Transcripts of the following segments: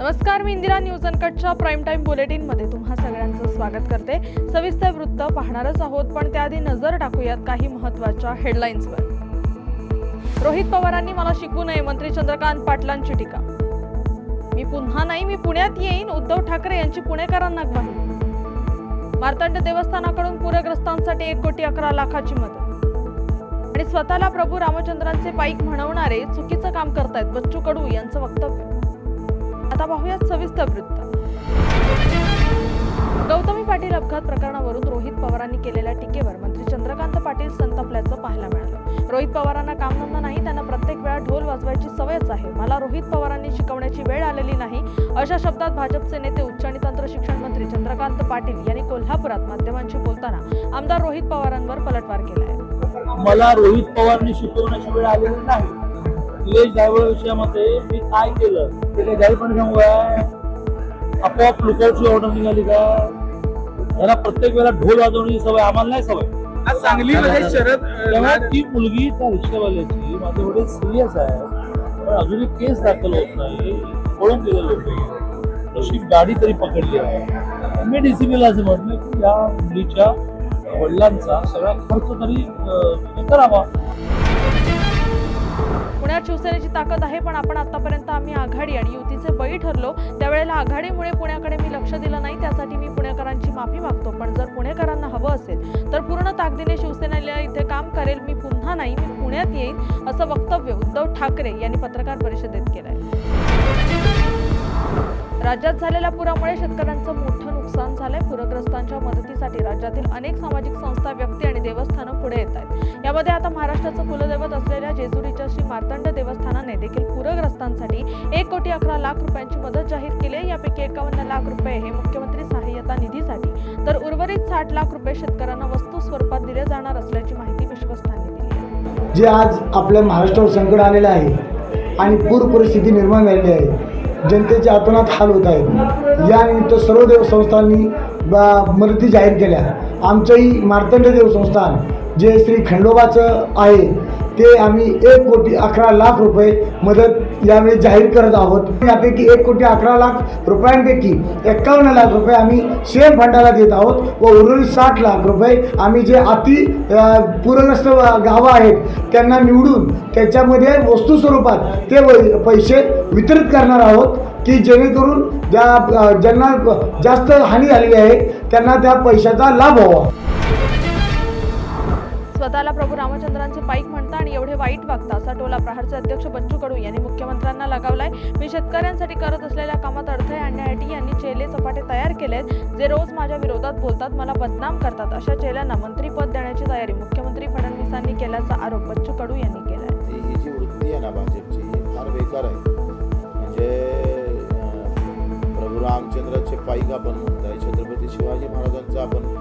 नमस्कार मी इंदिरा न्यूज अनकटच्या प्राईम टाईम बुलेटिनमध्ये तुम्हा सगळ्यांचं स्वागत करते. सविस्तर वृत्त पाहणारच आहोत पण त्याआधी नजर टाकूयात काही महत्त्वाच्या हेडलाईन्सवर रोहित पवारांनी मला शिकू नये मंत्री चंद्रकांत पाटलांची टीका. मी पुन्हा नाही मी पुण्यात येईन उद्धव ठाकरे यांची पुणेकरांना ग्वाही मार्तंड देवस्थानाकडून पूरग्रस्तांसाठी एक कोटी अकरा लाखाची मदत. आणि स्वतःला प्रभू रामचंद्रांचे पाईक म्हणवणारे चुकीचं काम करतायत बच्चू कडू यांचं वक्तव्य. आता पाहूयात सविस्तर वृत्त. गौतमी पाटील अपघात प्रकरणावरून रोहित पवारांनी केलेल्या टीकेवर मंत्री चंद्रकांत पाटील संतापल्याचं पाहायला मिळालं. रोहित पवारांना कामधंदा नाही त्यांना प्रत्येक वेळा ढोल वाजवायची सवयच आहे. मला रोहित पवारांनी शिकवण्याची वेळ आलेली नाही. अशा शब्दात भाजपचे नेते उच्च आणि तंत्र शिक्षण मंत्री चंद्रकांत पाटील यांनी कोल्हापुरात माध्यमांशी बोलताना आमदार रोहित पवारांवर पलटवार केला आहे. मला रोहित पवारांनी शिकवण्याची वेळ आलेली नाही. निलेश विषयामध्ये मी काय केलं? ते काही जाहीरपणे सांगू काय आपोआप लुकआउटची ऑर्डर निघाली का? यांना प्रत्येक वेळेला ढोल वाजवण्याची सवय आम्हाला नाही सवय. आज सांगलीमध्ये शरद तेव्हा ती मुलगी त्या रिक्षावाल्याची माझे वडील सिरियस आहे पण अजूनही केस दाखल होत नाही पळून गेले लोक तशी गाडी तरी पकडली आहे. मी डीसीबीला असं म्हटलं की या मुलीच्या वडिलांचा सगळा खर्च तरी करावा. पुण्यात शिवसेनेची ताकद आहे पण आपण आतापर्यंत आम्ही आघाडी आणि युतीचे बळी ठरलो. त्यावेळेला आघाडीमुळे पुण्याकडे मी लक्ष दिलं नाही त्यासाठी मी पुणेकरांची माफी मागतो. पण जर पुणेकरांना हवं असेल तर पूर्ण ताकदीने शिवसेनेला इथे काम करेल. मी पुन्हा नाही मी पुण्यात येईन असं वक्तव्य उद्धव ठाकरे यांनी पत्रकार परिषदेत केलंय. राज्यात झालेल्या पुरामुळे शेतकऱ्यांचं मोठं नुकसान झालंय. पूरग्रस्तांच्या मदतीसाठी राज्यातील अनेक सामाजिक संस्था व्यक्ती आणि देवस्थानं पुढे यामध्ये आता महाराष्ट्राचं कुलदैवत असलेल्या जेजुरीच्या श्री मार्तंड देवस्थानाने देखील पूरग्रस्तांसाठी एक कोटी अकरा लाख रुपयांची मदत जाहीर केली आहे. यापैकी एकावन्न लाख रुपये हे मुख्यमंत्री सहाय्यता निधीसाठी तर उर्वरित साठ लाख रुपये शेतकऱ्यांना वस्तू स्वरूपात दिले जाणार असल्याची माहिती विश्वस्तांनी दिली जे आज आपल्या महाराष्ट्रावर संकट आलेलं आहे आणि पूर परिस्थिती निर्माण झालेली आहे. जनतेच्या आतोनात हाल होत आहेत. यानिमित्त सर्व देवसंस्थांनी मदती जाहीर केल्या. आमचंही मार्तंड देवसंस्थान जे श्री खंडोबाचं आहे ते आम्ही एक कोटी अकरा लाख रुपये मदत यावेळी जाहीर करत आहोत. यापैकी एक कोटी अकरा लाख रुपयांपैकी एक्कावन्न लाख रुपये आम्ही सेम फंडाला देत आहोत व उर्वरित साठ लाख रुपये आम्ही जे अति पूरग्रस्त गावं आहेत त्यांना निवडून त्याच्यामध्ये वस्तू स्वरूपात ते पैसे वितरित करणार आहोत की जेणेकरून ज्या ज्यांना जास्त हानी झाली आहे त्यांना त्या पैशाचा लाभ व्हावा. स्वतःला प्रभू रामचंद्रांचे पाईक म्हणता आणि एवढे वाईट वागता असा टोला प्रहारचे अध्यक्ष बच्चू कडू यांनी मुख्यमंत्र्यांना लगावलाय. मी शेतकऱ्यांसाठी करत असलेल्या कामात अडथळे आणण्यासाठी यांनी चेले चपाटे तयार केलेत जे रोज माझ्या विरोधात बोलतात मला बदनाम करतात अशा चेल्यांना मंत्रीपद देण्याची तयारी मुख्यमंत्री फडणवीसांनी केल्याचा आरोप बच्चू कडू यांनी केलाय. ही जी वृत्ती आहे ना भाजपची फार बेकार आहे. म्हणजे प्रभू रामचंद्राचे पाईक आपण म्हणताय छत्रपती शिवाजी महाराजांचं आपण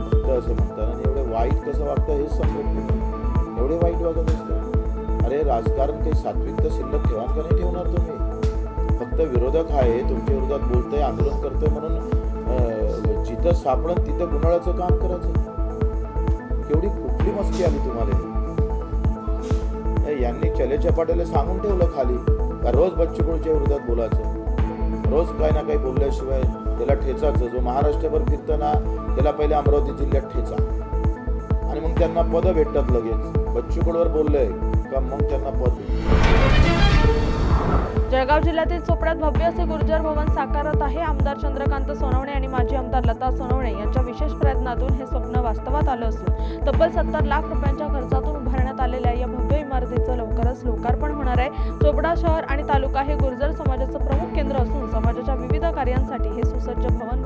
भक्त असं म्हणतात आणि वाईट कसं वागतं हेच समजत नाही. एवढे वाईट वागत असतं. अरे राजकारण काही सात्विक तर शिल्लक ठेवा का नाही ठेवणार तुम्ही. फक्त विरोधक आहे तुमच्या विरोधात बोलतोय आंदोलन करतोय म्हणून जिथं सापडत तिथं गुन्हाळ्याचं काम करायचं. केवढी कुठली मस्ती आली तुम्हाला. यांनी चले चपाट्याला सांगून ठेवलं खाली का रोज बच्चूकडच्या विरोधात बोलायचं? रोज काही ना काही बोलल्याशिवाय त्याला ठेचायचं. जो महाराष्ट्रभर फिरताना त्याला पहिले अमरावती जिल्ह्यात ठेचा. आणि मग त्यांना पद भेटतात लगेच. बच्चूकडवर बोलले का मग त्यांना पद जळगाव जिल्ह्यातील चोपड्यात भव्य असे गुर्जर भवन साकारत आहे आमदार चंद्रकांत सोनवणे आणि माजी आमदार लता सोनवणे. यांच्या विशेष प्रयत्नातून हे स्वप्न वास्तवात आलं असून तब्बल सत्तर लाख रुपयांच्या खर्चातून उभारण्यात आलेल्या या भव्य इमारतीचं लवकरच लोकार्पण होणार आहे. चोपडा शहर आणि तालुका हे गुर्जर समाजाचं प्रमुख केंद्र असून समाजाच्या विविध कार्यांसाठी हे सुसज्ज भवन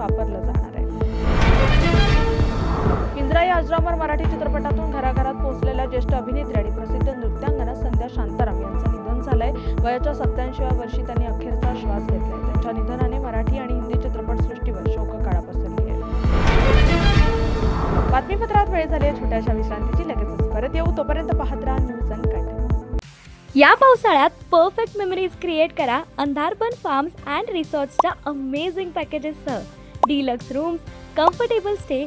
पिंजरा मराठी चित्रपटातून घराघरात पोहोचलेल्या ज्येष्ठ अभिनेत्री आणि प्रसिद्ध नृत्यांगना संध्या शांताराम यांचं निधन झालंय. वयाच्या सत्याऐंशीव्या वर्षी त्यांनी अखेरचा श्वास घेतलाय. त्यांच्या निधनाने मराठी आणि हिंदी चित्रपटसृष्टीवर शोककाळा पसरली आहे. बातमीपत्रात वेळ झाली आहे छोट्याशा विश्रांतीची. लगेचच परत येऊ. तोपर्यंत पाहत राहा न्यूज अनकट या पावसाळ्यात परफेक्ट मेमरीज क्रिएट करा. अंधारबन फार्म्स अँड रिसॉर्ट्सच्या amazing पॅकेजेससह deluxe rooms comfortable stay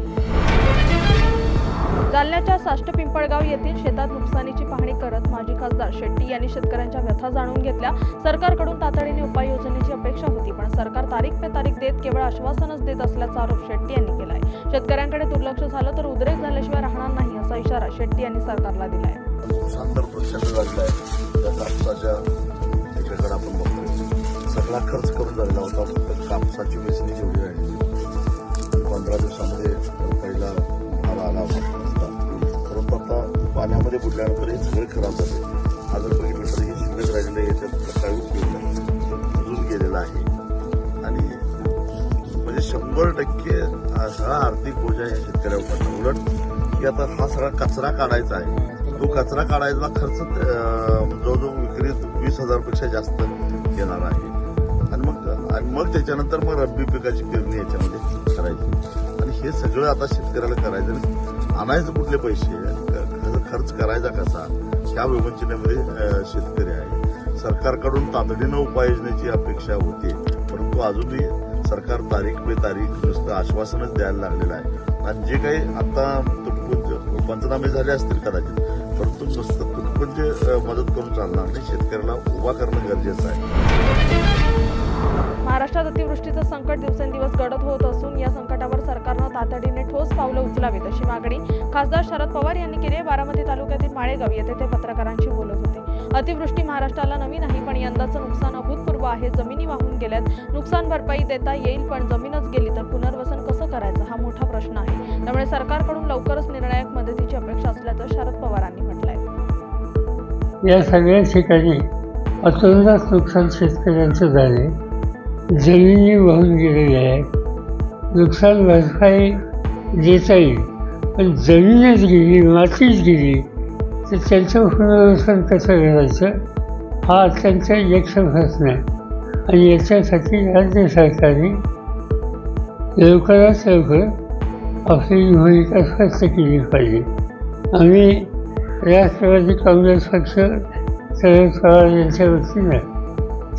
जालन्याच्या साष्ट पिंपळगाव येथील शेतात नुकसानीची पाहणी करत माजी खासदार शेट्टी यांनी शेतकऱ्यांच्या व्यथा जाणून घेतल्या. सरकारकडून तातडीने उपाययोजनेची अपेक्षा होती पण सरकार तारीख पे तारीख देत केवळ आश्वासनच देत असल्याचा आरोप शेट्टी यांनी केलाय. शेतकऱ्यांकडे दुर्लक्ष झालं तर उद्रेक झाल्याशिवाय राहणार नाही असा इशारा शेट्टी यांनी सरकारला दिलाय. आहे सगळा खर्च करून झालेला होता फक्त कापसाची वेचणी जेवढी आहे पंधरा दिवसामध्ये पाण्यामध्ये हे सगळं खराब झालं आज जर बघितलं तर हे शिल्लक राहिलेलं याच्यात काही उपयोग नाही अजून गेलेला आहे. आणि म्हणजे शंभर टक्के सगळा आर्थिक बोजा या शेतकऱ्यावर पडला उलट की आता हा सगळा कचरा काढायचा आहे. तो कचरा काढायचा खर्च जवळजवळ विक्रीत वीस हजारपेक्षा जास्त येणार आहे. आणि मग आणि मग त्याच्यानंतर मग रब्बी पिकाची पेरणी याच्यामध्ये करायची. आणि हे सगळं आता शेतकऱ्याला करायचं आणि आणायचं कुठले पैसे? खर्च करायचा कसा ह्या विवंचनेमध्ये शेतकरी आहे. सरकारकडून तातडीनं उपाययोजनेची अपेक्षा होती परंतु अजूनही सरकार तारीख पे तारीख नुसतं आश्वासनच द्यायला लागलेलं आहे. आणि जे काही आता तुटपुंज पंचनामे झाले असतील कदाचित परंतु नुसतं तुटपुंज मदत करून चालणार नाही शेतकऱ्याला उभा करणं गरजेचं आहे. महाराष्ट्रात अतिवृष्टीचं संकट दिवसेंदिवस गडद होत असून या संकटावर सरकारनं तातडीने ठोस पावलं उचलावीत अशी मागणी खासदार शरद पवार यांनी केली आहे. बारामती तालुक्यातील माळेगाव येथे ते पत्रकारांशी बोलत होते. अतिवृष्टी महाराष्ट्राला नवी नाही पण यंदाचं नुकसान अभूतपूर्व आहे. जमिनी वाहून गेल्यात. नुकसान भरपाई देता येईल पण जमीनच गेली तर पुनर्वसन कसं करायचं? हा मोठा प्रश्न आहे. त्यामुळे सरकारकडून लवकरच निर्णायक मदतीची अपेक्षा असल्याचं शरद पवारांनी म्हटलंय. या सगळ्या ठिकाणी अतोनात नुकसान शेतकऱ्यांचं झाले जमिनी वाहून गेलेल्या आहेत नुकसान भरपाई देता येईल. पण जमीनच गेली मातीच गेली तर त्यांचं पुनर्वसन कसं करायचं? हा अत्यंत यक्ष प्रश्न आहे. आणि याच्यासाठी राज्य सरकारने लवकरात लवकर आपली भूमिका स्पष्ट केली पाहिजे. आम्ही राष्ट्रवादी काँग्रेस पक्ष शरद पवार यांच्या वतीनं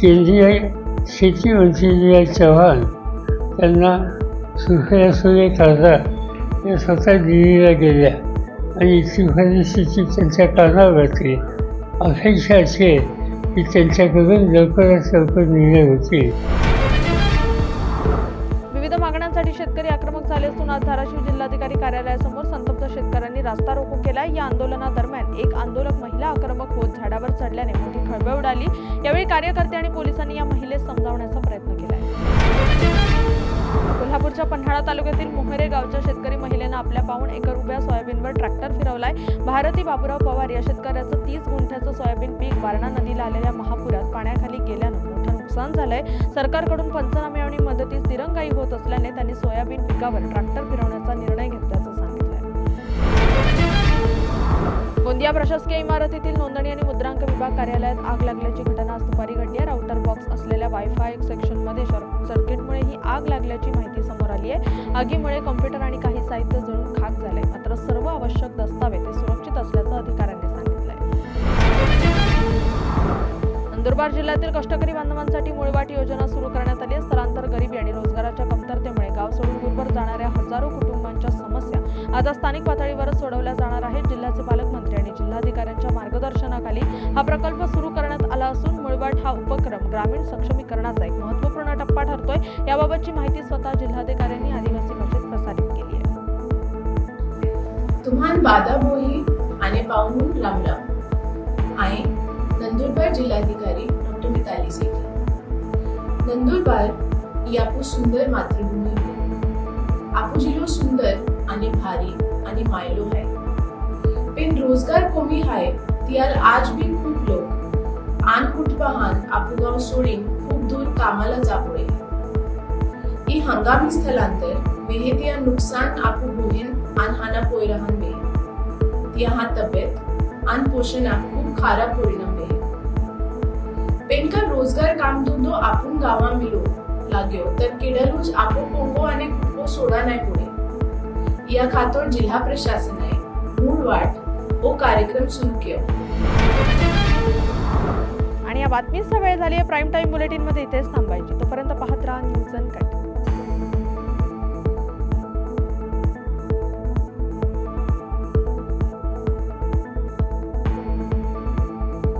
केंद्रीय शेती मंत्री चव्हाण त्यांना सुफया सुरे खासदार या स्वतः दिल्लीला गेल्या आणि इतकी परिस्थिती त्यांच्या कानावर घातली अपेक्षा अशी आहे की त्यांच्याकडून लवकरात लवकर निर्णय होतील विविध मागण्यांसाठी शेतकरी आक्रमक झाले असून आज धाराशिव जिल्हाधिकारी कार्यालयासमोर संतप्त शेतकऱ्यांनी रास्ता रोको केला. या आंदोलनादरम्यान एक आंदोलक महिला आक्रमक होत झाडावर चढल्याने मोठी खळबळ उडाली. यावेळी कार्यकर्ते आणि पोलिसांनी या महिलेस समजावण्याचा प्रयत्न केला कोल्हापूरच्या पन्हाळा तालुक्यातील मोहरे गावच्या शेतकरी महिलेनं आपल्या पाऊण एकर उभ्या सोयाबीनवर ट्रॅक्टर फिरवलाय. भारती बाबुराव पवार या शेतकऱ्याचं तीस गुंठ्याचं सोयाबीन पीक वारणा नदीला आलेल्या महापुरात पाण्याखाली गेल्यानं मोठं नुकसान झालंय. सरकारकडून पंचनामे आणि मदतीस दिरंगाई होत असल्याने त्यांनी सोयाबीन पिकावर ट्रॅक्टर फिरवण्याचा निर्णय घेतल्याचं गोंदिया प्रशासकीय इमारतीतील नोंदणी आणि मुद्रांक विभाग कार्यालयात आग लागल्याची घटना आज दुपारी घडली आहे. राऊटर बॉक्स असलेल्या वायफाय सेक्शनमध्ये शॉर्ट सर्किटमुळे ही आग लागल्याची माहिती समोर आली आहे. आगीमुळे कॉम्प्युटर आणि काही साहित्य जळून खाक झाले. मात्र सर्व आवश्यक दस्तावेज हे सुरक्षित असल्याचं अधिकाऱ्यांनी सांगितलंय. नंदुरबार जिल्ह्यातील कष्टकरी बांधवांसाठी मुळवाट योजना सुरू करण्यात आली आहे. स्थलांतर गरिबी आणि रोजगाराच्या कमतरतेमुळे गाव सोडून दूरवर जाणाऱ्या हजारो कुटुंबांच्या समस्या आता स्थानिक पातळीवरच सोडवल्या जाणार आहेत. जिल्हाधिकाऱ्यांच्या मार्गदर्शनाखाली हा प्रकल्प सुरू करण्यात आला असून मुळवाट हा उपक्रम ग्रामीण सक्षमीकरणाचा एक महत्त्वपूर्ण टप्पा ठरतोय. याबाबतची माहिती स्वतः जिल्हाधिकाऱ्यांनी आदिवासी भाषेत प्रसारित केली आहे. तुम्हान बादाबोही आणि पाहून राम राम आए नंदुरबार जिल्हाधिकारी डॉक्टर मिताली सेठी नंदुरबार ही आपू सुंदर मातृभूमी है आपू जिलो सुंदर आणि भारी आणि मायलो है पण रोजगार कमी हाय तियार आज बी खूप लोक. आन कुटुंबाहान आपुगाव सोडीन खूप दूर कामाला जापळे ही हंगामी स्थलांतर वेहेतिया नुकसान आपू भोहेन आन हाना पोयराहान वे तिया हा तब्येत आन पोषणाक खूप खारा परिणाम वे बेनका रोजगार काम धंदो आपण गावा मिळो लाग्यो तर किडलूच आपो पोंगो आणि कुपो सोडा नाही पुढे. या खातोर जिल्हा प्रशासनाने मूळ वाट ओ कार्यक्रम सुरू केला आणि या बातमीचा वेळ झाली आहे प्राईम टाईम बुलेटिनमध्ये इथेच थांबायची. तोपर्यंत पाहत राहा न्यूज अँड